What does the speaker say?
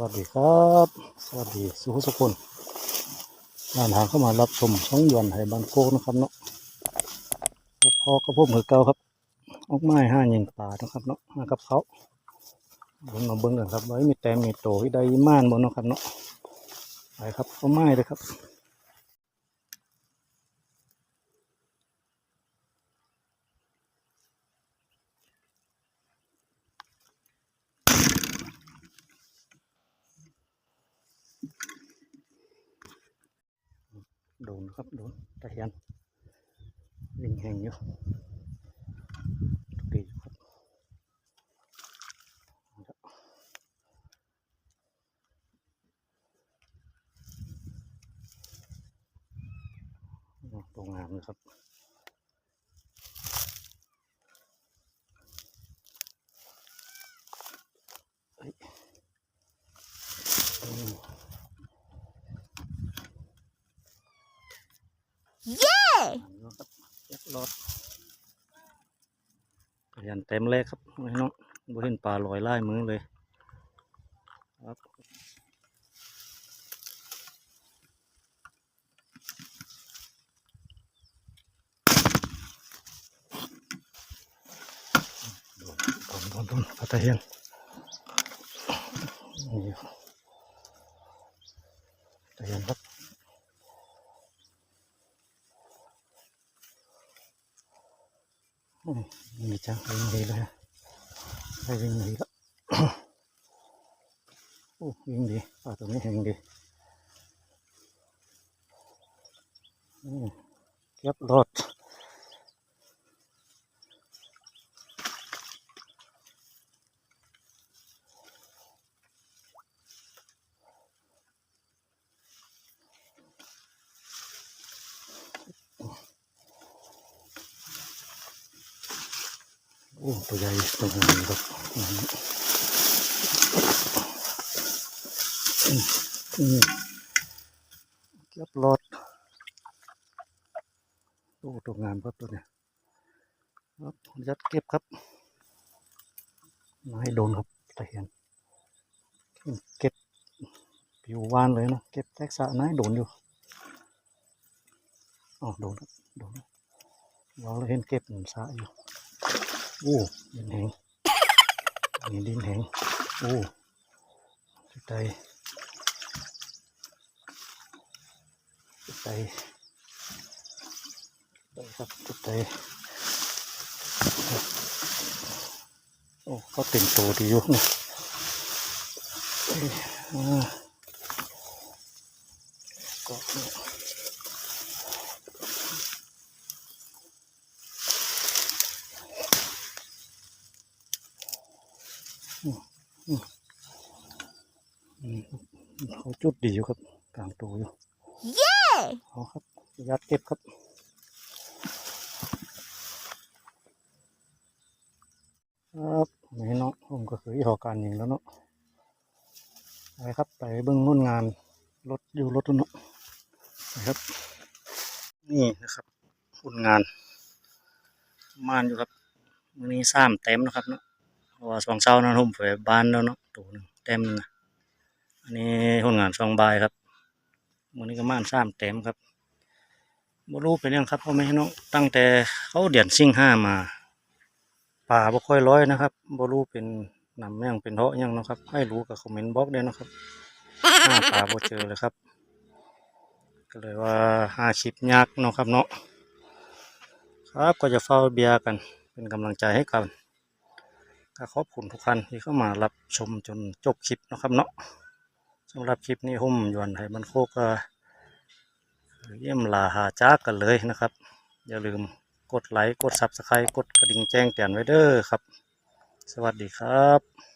วัสดีครับ สวัสดีสุขสุคนงานหางเข้ามารับชมช่องยวนไห่บานโกกนะครับเนาะพอกับพวกมือเก่าครับออกไม้ห้ายิงป่านะครับเนาะมากับเขาเบิ่งมาเบิ้งกันครับไว้มีแต้มมีโตที่ได้ม่านบนนะครับเนาะไปครับเอาไม้เลยครับ โดนครับโดนตะเคียนวิ่งแห่งอยู่ดีอยู่ครับเอาตรงงามเลยครับเฮ้ยอืม อันนี้ครับเรียบร้อยพยันเต็มเลยครับน้องบ่เห็นปลาลอยไล่มือเลยครับโดนโดนโดนโดนปลาตะเฮียนตะเฮียนครับ มีจังวิ่งหนีเลยนะไปวิ่งหนีแล้วโอ้วิ่งดีป่าตรงนี้แห่งดีอืมเก็บรถ อ้ตัวใหญ่ตัวนี้ครับอืมอืมเก็บรถโอ้ตัวงามครับตัวเนี้ยครับยัดเก็บครับมาให้โดนครับตะเหียนเก็บผิววานเลยนะเก็บแท็กษะนะให้โดนอยู่อ๋อโดนโดนเราเลยเห็นเก็บสะอยู่ โอ้ดินแหงนี่ดินแหงโอ้จุดใจจุดใจได้ครับจุดใจโอ้เขาเต็มโตดีอยู่นี่เอ้ยอ่าก็เนี่ยอืม เขาจุดดีอยู่ครับกลางตัวอยู่ เย้เอาครับ ยัดเก็บครับครับนี่เนาะผมก็เคยหอการยิงแล้วเนาะไปครับไปเบิ้องนู่นงานรถอยู่รถนู่นเนาะไปครับ นี่นะครับผลงานม่านอยู่ครับมือนี้สามเต็มนะครับเนาะ ว่าสองเช้านั้นผมไปบ้านแล้วเนาะตัวหนึงเต็มนะอันนี้ผลงานสองใบายครับมื้อนี้ก็ม่านสามเต็มครับบ่รู้เป็นยังครับพ่อแม่น้องตั้งแต่เขาเดือนสิงห้ามา ป่าบ่ค่อยร้อยนะครับบ่รู้เป็นนำแม่งเป็นเพาะยังเนาะครับ ให้รู้กับคอมเมนต์บล็อกได้นะครับหาป่าบ่เจอเลยครับ ก็เลยว่าห้าชิปยากเนาะครับเนาะครับก็จะเฝ้าเบียร์กัน เป็นกำลังใจให้กัน ก็ขอบคุณทุกท่านที่เข้ามารับชมจนจบคลิปนะครับเนาะสำหรับคลิปนี้หุ่มยวนไทยมันโคก็เยี่ยมลาหาจ้ากันเลยนะครับ อย่าลืมกดไลค์กดซับสไครต์กดกระดิ่งแจ้งเตือนไว้เด้อครับ สวัสดีครับ